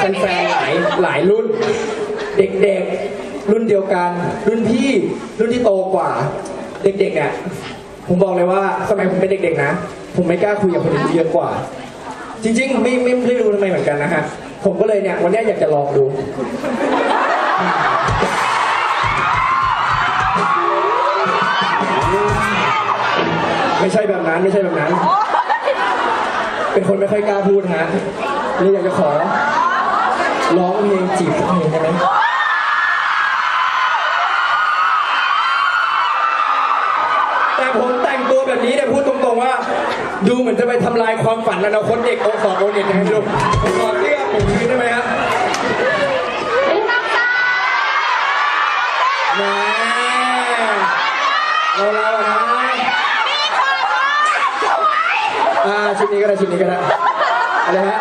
แฟนๆหลายหลายรุ่น เด็กๆ รุ่นเดียวกัน รุ่นพี่รุ่นที่โตกว่า เด็กๆอะผมบอกเลยว่าสมัยผมเป็นเด็กๆนะ ผมไม่กล้าคุยกับคนอายุเยอะกว่า จริงๆ ไม่ไม่ไม่รู้ทำไมเหมือนกันนะฮะผมก็เลยเนี่ยวันนี้อยากจะลองดูไม่ใช่แบบนั้นไม่ใช่แบบนั้น เป็นคนไม่ค่อยกล้าพูดฮะเลยอยากจะขอ ร้องเพลงจีบสักเพลงได้ไหมแต่ผมแต่งตัวแบบนี้เนี่ยพูดตรงๆว่า ดูเหมือนจะไปทำลายความฝันอนาคตเด็กโอสอบโอเน็ตยังไงไม่รู้ผมขอเรียกผมคืนได้ไหมครับแหมเราเราอะนะอ่าชุดนี้ก็ได้ชุดนี้ก็ได้อะไรฮะ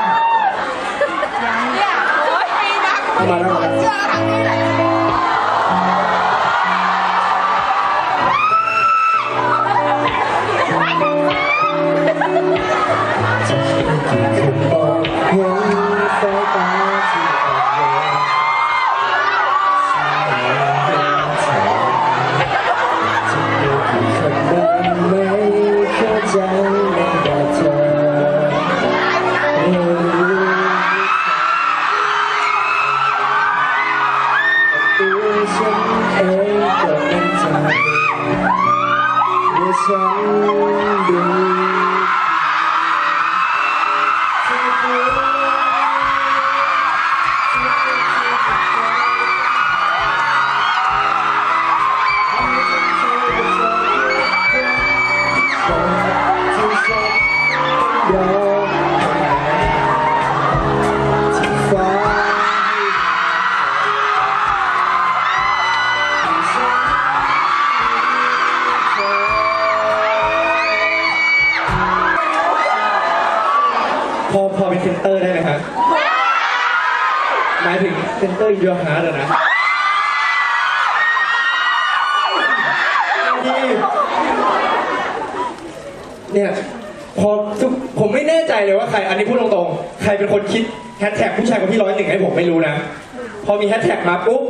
เซนเตอร์ยูฮาร์ดนะที่เนี่ยพอทุกผมไม่แน่ใจเลยว่าใคร อันนี้พูดตรงๆ ใครเป็นคนคิดแฮชแท็กผู้ชายคนที่ร้อยหนึ่งให้ผมไม่รู้นะ พอมีแฮชแท็กมาปุ๊บ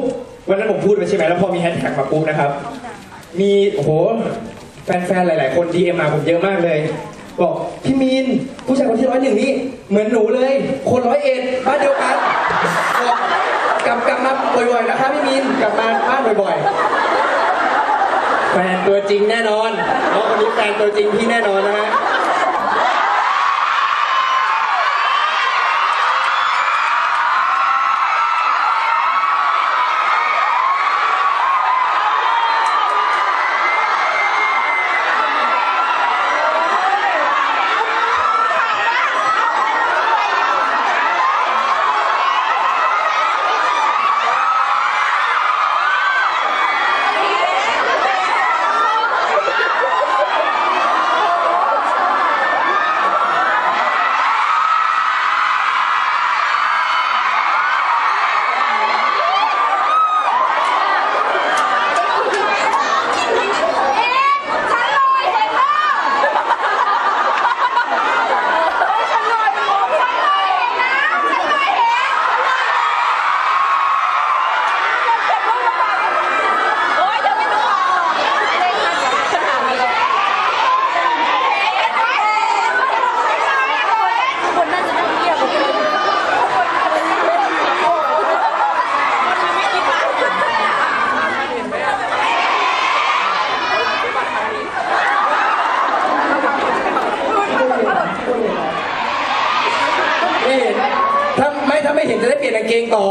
วันนั้นผมพูดไปใช่ไหมแล้วพอมีแฮชแท็กมาปุ๊บนะครับ มีโอ้โห แฟนๆ หลาย ๆ คนดีเอ็มมาผมเยอะมากเลย บอกพี่มีนผู้ชายคนที่ร้อยหนึ่งนี่เหมือนหนูเลย คนร้อยเอ็ดบ้านเดียวกัน ลับกลับมาบ่อยๆนะคะพี่มินกลับมาบ้านบ่อยๆ แฟนตัวจริงแน่นอนน้องคนนี้แฟนตัวจริงพี่แน่นอนนะฮะ ฉันลอยเห็นป่ะฉันลอยฉันลอยเห็นนะฉันลอยเห็นเก็บรูปมาโอ๊ยเดี๋ยวไม่ดูออกฉันถามเลยคนน่าจะต้องเงียบไม่เห็นถ้าไม่ถ้าไม่เห็นจะได้ เปลี่ยนกางเกงต่อ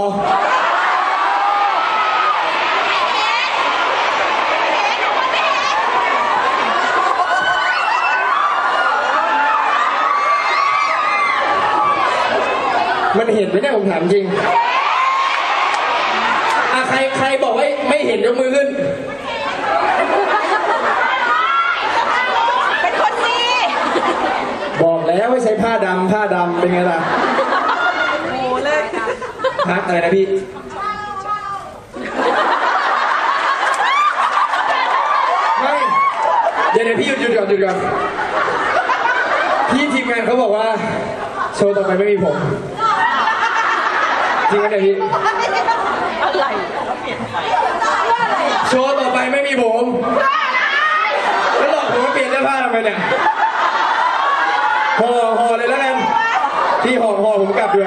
มันเห็นไหมเนี่ยผมถามจริงอะใครใครบอกว่าไม่เห็นยกมือขึ้น เป็นคนดีแล้วไม่ใช้ผ้าดำผ้าดำเป็นไงล่ะโอ้เลย ฮะอะไรนะพี่ไม่เดี๋ยวเดี๋ยวพี่หยุดหยุดก่อนหยุดก่อนพี่ทีมงานเขาบอกว่า โชว์ต่อไปไม่มีผมจริงไหมเนี่ยพี่อะไรโชว์ต่อไปไม่มีผมแล้วหลอกผมว่าเปลี่ยนเสื้อผ้าทำไมเนี่ยห่อห่อเลยแล้วกันพี่ห่อห่อผมกลับด้ว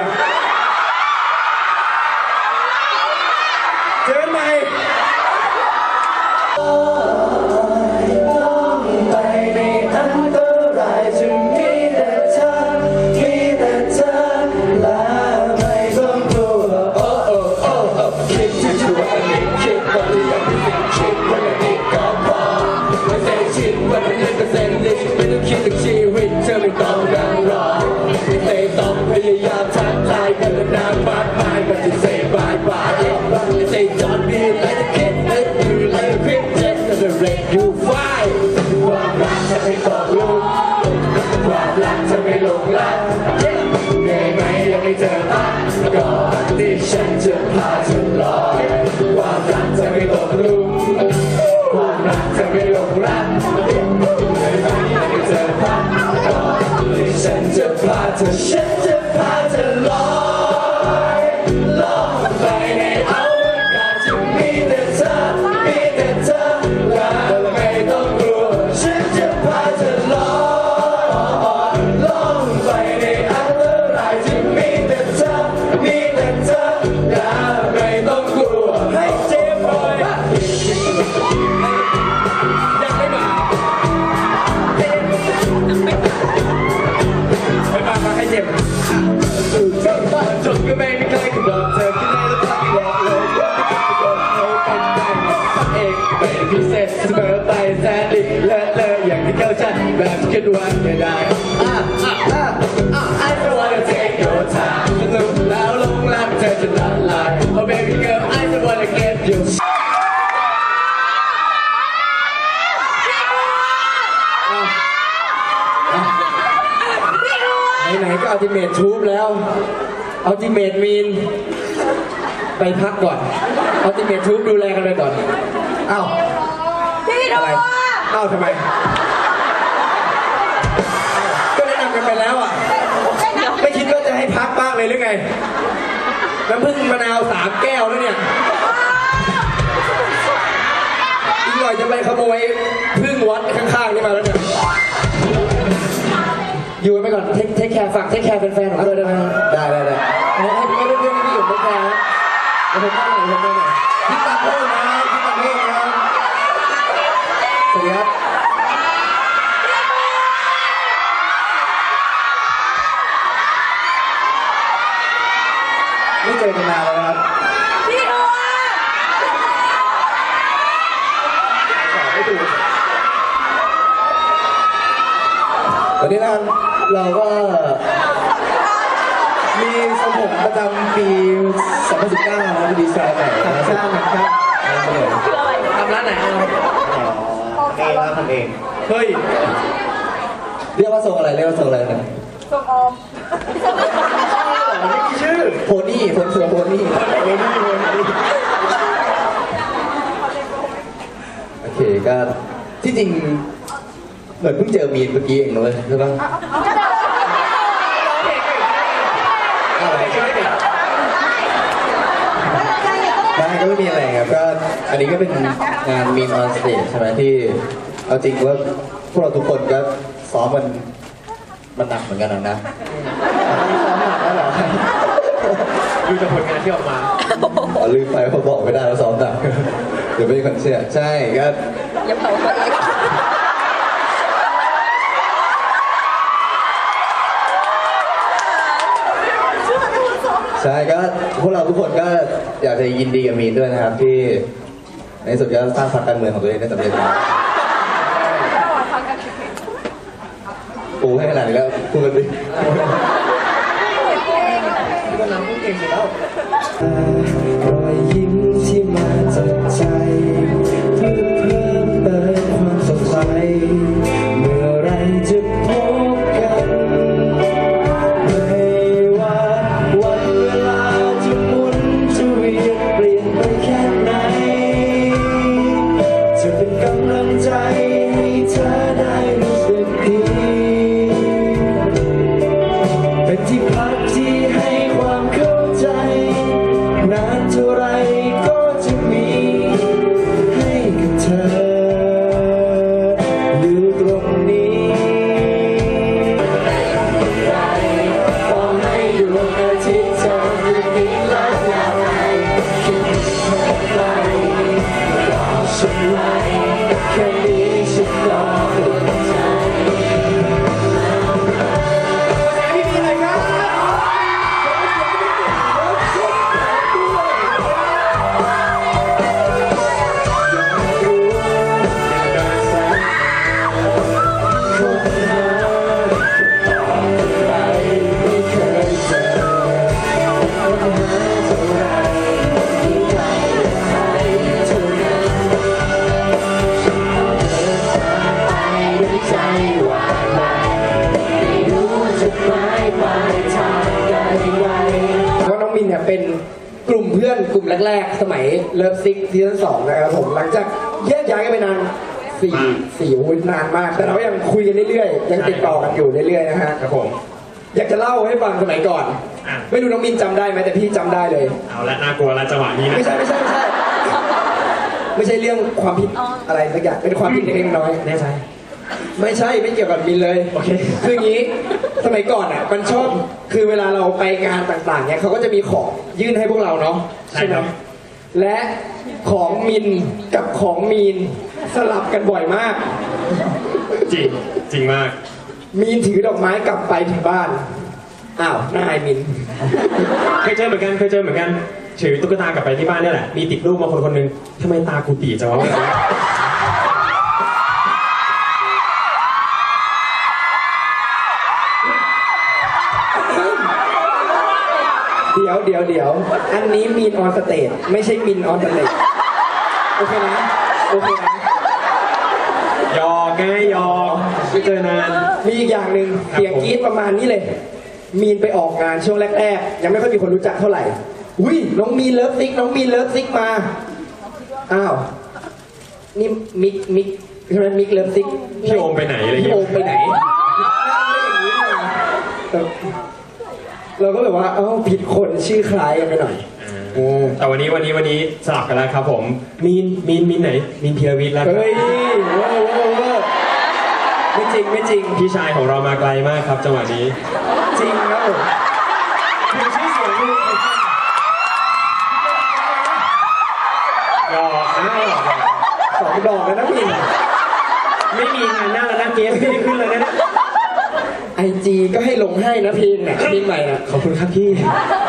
อย่างที่เข้าใจแบบคิดวันไม่ได้ อะอะอะอะ I don't wanna take your time สนุกแล้วลงรักเธอจะละลาย Oh baby girl I don't wanna get you ไหนๆก็อัลติเมททูบแล้วอัลติเมทมีน ไปพักก่อนอัลติเมททูบดูแลกันไปก่อน อ้าว พี่ดูอะไร อ้าวทำไม แนะนำกันไปแล้วอะ ไม่คิดว่าจะให้พักบ้างเลยหรือไง น้ำผึ้งมะนาวสามแก้วแล้วเนี่ย อีกหน่อยจะไปขโมยพึ่งวัดข้างๆนี่มาแล้วเนี่ย อยู่กันไปก่อนเทคเทคแคร์ฝากเทคแคร์แฟนๆของเราด้วยได้ไหมครับได้ได้ได้ให้ให้ให้เพื่อนๆที่อยู่เทคแคร์นะเดี๋ยวผมเข้าหน่อยผมเข้าหน่อยพี่ตัดเพิ่มนะพี่ตัดเพิ่มนะสวัสดีครับ ไม่เจอกันนานแล้วนะครับพี่ดูไม่ถูกวันนี้นะครับเราก็มีทรงผมประจำปี2019นะดีไซน์ใหม่นะสร้างเหมือนครับเสนอคืออะไรทำร้านไหนเอาเองนะทำเอง เฮ้ย เรียกว่าทรงอะไรเรียกว่าทรงอะไรนะ ทรงออมไม่มี ชื่อโพนี่ทรงเสือโพนี่โอ้นี่โอ้นี่โอเคก็ที่จริงเหมือนเพิ่งเจอมีนเมื่อกี้เองเลยใช่ปะอะไรช่วยเด็กได้ก็ไม่มีอะไรครับก็อันนี้ก็เป็นงานมีนออนสเตจใช่ไหมที่ เอาจริงว่าพวกเราทุกคนก็ซ้อมมันมันหนักเหมือนกันนะนะซ้อมหนักแล้วเหรอ ดูจากผลงานที่ออกมา อ๋อลืมไปเพราะบอกไม่ได้ว่าซ้อมหนักเดี๋ยวไม่มีคนเชื่อใช่ก็อย่าเผาตัวเองใช่ก็พวกเราทุกคนก็อยากจะยินดีกับมีนด้วยนะครับที่ในที่สุดก็สร้างพรรคการเมืองของตัวเองได้สำเร็จแล้วปูให้ขนาดนี้แล้วพูดกันดิก็น้ำพุ่ง เก่งอยู่แล้วรอยยิ้มที่มาจากใจ เป็นกลุ่มเพื่อนกลุ่มแรกๆ สมัยเลิฟซิกซีซั่นสองนะครับผมหลังจากแยกย้ายกันไปนานสี่สี่โอ้ยนานมาก แต่เรายังคุยกันเรื่อยๆยังติดต่อกันอยู่เรื่อยๆนะฮะครับผมอยากจะเล่าให้ฟังสมัยก่อนอะไม่รู้น้องมินจำได้ไหมแต่พี่จำได้เลย เอาละน่ากลัวละจังหวะนี้นะไม่ใช่ไม่ใช่ไม่ใช่ไม่ใช่เรื่องความผิดอะไรสักอย่างเป็นความผิดเล็กๆน้อยๆแน่ใจ ไม่ใช่ไม่เกี่ยวกับมินเลยโอเคคืออย่างนี้สมัยก่อนอะมันชอบคือเวลาเราไปงานต่างๆเนี่ยเขาก็จะมีของยื่นให้พวกเราเนาะใช่ครับไหมและของมินกับของมีนสลับกันบ่อยมาก จริงจริงมาก มีนถือดอกไม้กลับไปถึงบ้านอ้าวนายมิน เคยเจอเหมือนกันเคยเจอเหมือนกันถือตุ๊กตากลับไปที่บ้านเนี่ยแหละมีติดรูปมาคนคนหนึงทำไมตากูตีจังวะ เดี๋ยวเดี๋ยวเดี๋ยวอันนี้มีนออนสเตจไม่ใช่มินออนสเตจโอเคนะโอเคนะหยอกไงหยอกไม่เจอนาน มีอีกอย่างหนึ่งครับเสียงกรี๊ดประมาณนี้เลย มีนไปออกงานช่วงแรกๆ ยังไม่ค่อยมีคนรู้จักเท่าไหร่อุ้ยน้องมีนเลิฟซิก น้องมีนเลิฟซิกมา อ้าว นี่มิกมิกใช่ไหมมิกเลิฟซิกพี่โอมไปไหนอะไรพี่เงี้โอยมไปไหนเออ เราก็แบบว่าเอ้าผิดคนชื่อคล้ายกันไปหน่อยเออแต่วันนี้วันนี้วันนี้สลับกันแล้วครับผม มีนมีนมีนไหน มีนพีรวิทย์แล้วครับเฮ้ยเว้าวว้าวว้าวไม่จริงไม่จริง พี่ชายของเรามาไกลมากครับจังหวะนี้ จริงครับผมมีชื่อเสียงด้วยหยอกนะหยอกสองดอกแล้วนะพี่ไม่มีงานหน้าแล้วนะเกสไม่ได้ขึ้นเลยนะเนี่ยไอจีก็ให้ลงให้นะเพลงเนี่ยเพลงใหม่นะขอบคุณครับพี่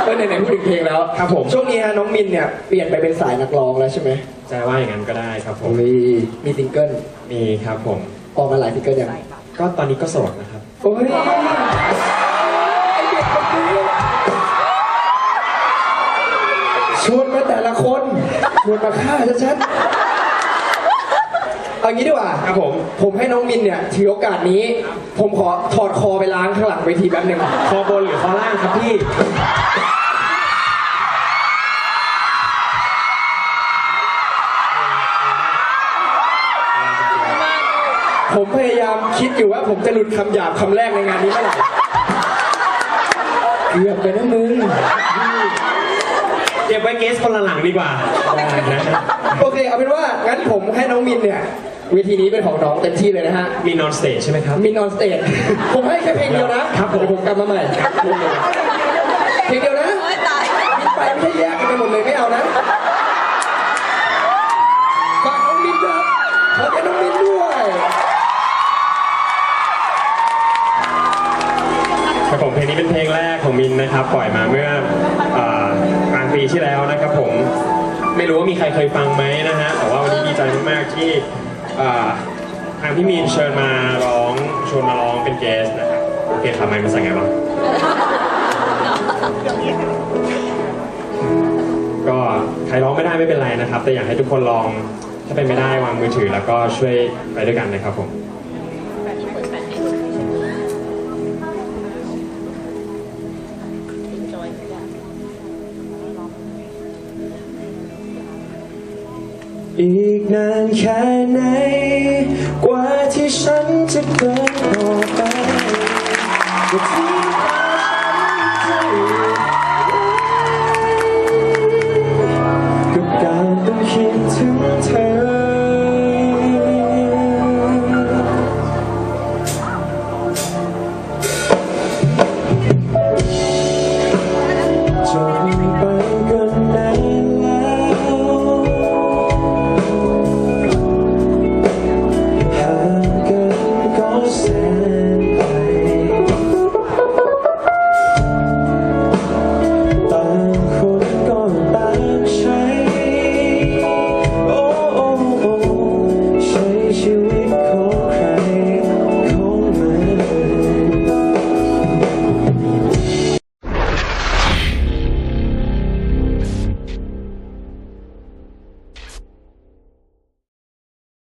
ก็ไหนๆพูดถึงเพลงแล้วครับผม ช่วงนี้ฮะน้องมินเนี่ยเปลี่ยนไปเป็นสายนักร้องแล้วใช่ไหมจะว่าอย่างนั้นก็ได้ครับผม มีมีซิงเกิลมีครับผม ออกมาหลายซิงเกิลยังก็ตอนนี้ก็โสดนะครับ โอ้ยไอเด็กคนนี้ชวนมาแต่ละคนชวนมาฆ่าชัดๆ เอางี้ดีกว่าครับผม ผมให้น้องมินเนี่ยถือโอกาสนี้ ผมขอถอดคอไปล้างข้างหลังเวทีแป๊บหนึ่งคอบนหรือคอล่างครับพี่ ผมพยายามคิดอยู่ว่าผมจะหลุดคำหยาบคำแรกในงานนี้เมื่อไหร่เกือบไปนะมึงเก็บไว้เกสคนละหลังดีกว่านะครับโอเคเอาเป็นว่างั้นผมให้น้องมินเนี่ย เวทีนี้เป็นของน้องเต็มที่เลยนะฮะ มีนอนสเตจใช่ไหมครับมินออนสเตจผมให้แค่เพลงเดียวนะครับผมเดี๋ยวผมกลับมาใหม่เพลงเดียวนะโอ๊ยตายมินไปไม่ใช่แยกกันไปหมดเลยไม่เอานะฝากน้องมินด้วยขอแค่น้องมินด้วยครับผมเพลงนี้เป็นเพลงแรกของมินนะครับ ปล่อยมาเมื่อเอ่อกลางปีที่แล้วนะครับผมไม่รู้ว่ามีใครเคยฟังไหมนะฮะแต่ว่าวันนี้ดีใจมากๆที่เอ่อทางพี่มีนเชิญมาร้องชวนมาร้องเป็นเกสนะครับโอเคทำไมมันสั่งไงบ้างก็ใครร้องไม่ได้ไม่เป็นไรนะครับ แต่อยากให้ทุกคนลองถ้าเป็นไม่ได้วางมือถือแล้วก็ช่วยไปด้วยกันนะครับผม อีกนานแค่ไหน กว่าที่ฉันจะเดินออกไป